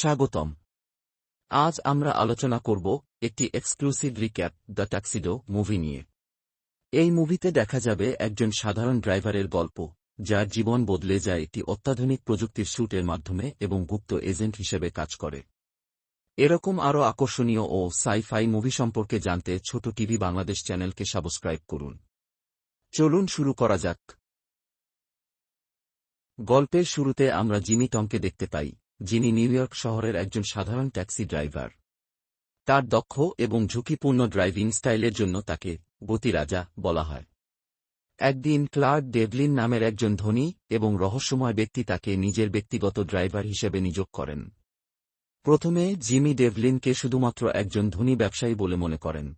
স্বাগতম। আজ আমরা আলোচনা করব একটি exclusive recap the tuxedo movie নিয়ে। এই মুভিতে দেখা যাবে একজন সাধারণ ড্রাইভারের গল্প, যার জীবন বদলে যায় একটি অত্যাধুনিক প্রযুক্তির স্যুটের মাধ্যমে এবং গুপ্ত এজেন্ট হিসেবে কাজ করে। এরকম আরও আকর্ষণীয় ও সাই ফাই মুভি সম্পর্কে জানতে ছোট টিভি বাংলাদেশ চ্যানেলকে সাবস্ক্রাইব করুন। চলুন শুরু করা যাক। গল্পের শুরুতে আমরা জিমি টংকে দেখতে পাই। যিনি নিউ ইয়র্ক শহরের একজন সাধারণ ট্যাক্সি ড্রাইভার। তার দক্ষ এবং ঝুঁকিপূর্ণ ড্রাইভিং স্টাইলের জন্য তাকে গতিরাজা বলা হয়। একদিন ক্লার্ক ডেভলিন নামের একজন ধনী এবং রহস্যময় ব্যক্তি তাকে নিজের ব্যক্তিগত ড্রাইভার হিসেবে নিযোগ করেন। প্রথমে জিমি ডেভলিনকে শুধুমাত্র একজন ধনী ব্যবসায়ী বলে মনে করেন।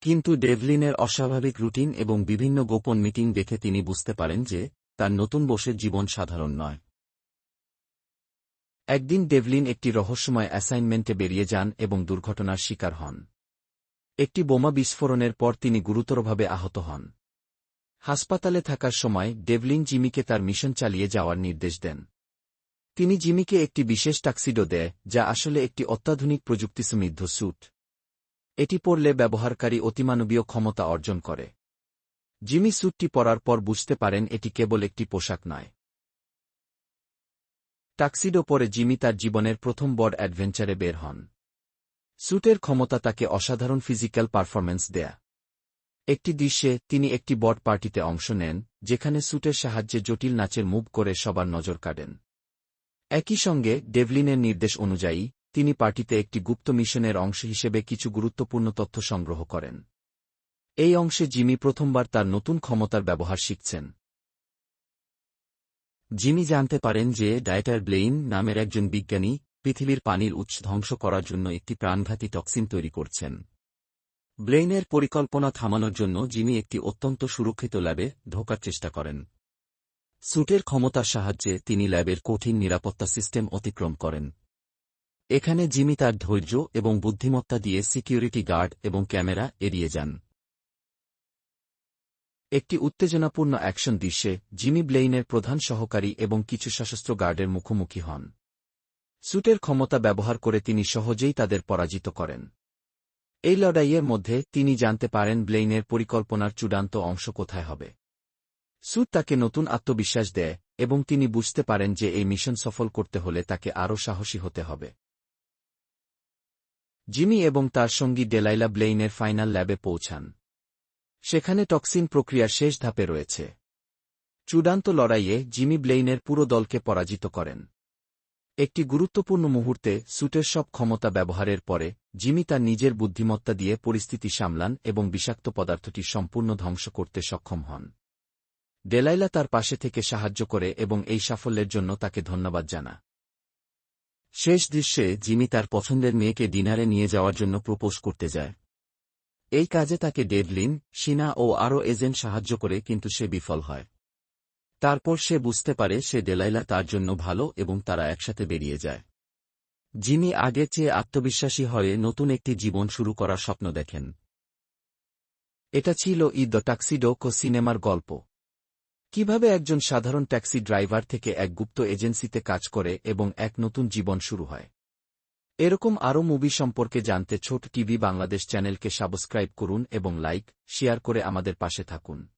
কিন্তু ডেভলিনের অস্বাভাবিক রুটিন এবং বিভিন্ন গোপন মিটিং দেখে তিনি বুঝতে পারেন যে তার নতুন বসের জীবন সাধারণ নয়। একদিন ডেভলিন একটি রহস্যময় অ্যাসাইনমেন্টে বেরিয়ে যান এবং দুর্ঘটনার শিকার হন। একটি বোমা বিস্ফোরণের পর তিনি গুরুতরভাবে আহত হন। হাসপাতালে থাকার সময় ডেভলিন জিমিকে তার মিশন চালিয়ে যাওয়ার নির্দেশ দেন। তিনি জিমিকে একটি বিশেষ টাক্সিডো দেয়, যা আসলে একটি অত্যাধুনিক প্রযুক্তি সমৃদ্ধ স্যুট। এটি পরলে ব্যবহারকারী অতিমানবীয় ক্ষমতা অর্জন করে। জিমি স্যুটটি পরার পর বুঝতে পারেন এটি কেবল একটি পোশাক নয়। টাক্সিডো পরে জিমি তার জীবনের প্রথম বড় অ্যাডভেঞ্চারে বের হন। স্যুটের ক্ষমতা তাকে অসাধারণ ফিজিক্যাল পারফরম্যান্স দেয়া। একটি দৃশ্যে তিনি একটি বট পার্টিতে অংশ নেন, যেখানে স্যুটের সাহায্যে জটিল নাচের মুভ করে সবার নজর কাটেন। একই সঙ্গে ডেভলিনের নির্দেশ অনুযায়ী, তিনি পার্টিতে একটি গুপ্ত মিশনের অংশ হিসেবে কিছু গুরুত্বপূর্ণ তথ্য সংগ্রহ করেন। এই অংশে জিমি প্রথমবার তার নতুন ক্ষমতার ব্যবহার শিখছেন। জিমি জানতে পারেন যে ডায়েটার ব্লেইন নামের একজন বিজ্ঞানী পৃথিবীর পানির উৎস ধ্বংস করার জন্য একটি প্রাণঘাতী টক্সিন তৈরি করছেন। ব্লেইনের পরিকল্পনা থামানোর জন্য জিমি একটি অত্যন্ত সুরক্ষিত ল্যাবে ঢোকার চেষ্টা করেন। স্যুটের ক্ষমতার সাহায্যে তিনি ল্যাবের কঠিন নিরাপত্তা সিস্টেম অতিক্রম করেন। এখানে জিমি তার ধৈর্য এবং বুদ্ধিমত্তা দিয়ে সিকিউরিটি গার্ড এবং ক্যামেরা এড়িয়ে যান। একটি উত্তেজনাপূর্ণ অ্যাকশন দৃশ্যে জিমি ব্লেইনের প্রধান সহকারী এবং কিছু সশস্ত্র গার্ডের মুখোমুখি হন। স্যুটের ক্ষমতা ব্যবহার করে তিনি সহজেই তাদের পরাজিত করেন। এই লড়াইয়ের মধ্যে তিনি জানতে পারেন ব্লেইনের পরিকল্পনার চূড়ান্ত অংশ কোথায় হবে। স্যুট তাকে নতুন আত্মবিশ্বাস দেয় এবং তিনি বুঝতে পারেন যে এই মিশন সফল করতে হলে তাকে আরও সাহসী হতে হবে। জিমি এবং তার সঙ্গী ডেলাইলা ব্লেইনের ফাইনাল ল্যাবে পৌঁছান। সেখানে টক্সিন প্রক্রিয়ার শেষ ধাপে রয়েছে। চূড়ান্ত লড়াইয়ে জিমি ব্লেইনের পুরো দলকে পরাজিত করেন। একটি গুরুত্বপূর্ণ মুহূর্তে স্যুটের সব ক্ষমতা ব্যবহারের পরে, জিমি তার নিজের বুদ্ধিমত্তা দিয়ে পরিস্থিতি সামলান এবং বিষাক্ত পদার্থটি সম্পূর্ণ ধ্বংস করতে সক্ষম হন। ডেলাইলা তার পাশে থেকে সাহায্য করে এবং এই সাফল্যের জন্য তাকে ধন্যবাদ জানা। শেষ দৃশ্যে জিমি তার পছন্দের মেয়েকে ডিনারে নিয়ে যাওয়ার জন্য প্রপোজ করতে যায়। এই কাজে তাকে ডেভলিন সিনা ও আরও এজেন্ট সাহায্য করে কিন্তু সে বিফল হয়। তারপর সে বুঝতে পারে সে ডেলাইলা তার জন্য ভালো এবং তারা একসাথে বেরিয়ে যায়। যিনি আগে চেয়ে আত্মবিশ্বাসী হয়ে নতুন একটি জীবন শুরু করার স্বপ্ন দেখেন। এটা ছিল ই দ্য টাক্সিডোকো সিনেমার গল্প। কীভাবে একজন সাধারণ ট্যাক্সি ড্রাইভার থেকে এক গুপ্ত এজেন্সিতে কাজ করে এবং এক নতুন জীবন শুরু হয়। এরকম আরও মুভি সম্পর্কে জানতে ছোট টিভি বাংলাদেশ চ্যানেলকে সাবস্ক্রাইব করুন এবং লাইক, শেয়ার করে আমাদের পাশে থাকুন।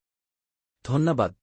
ধন্যবাদ।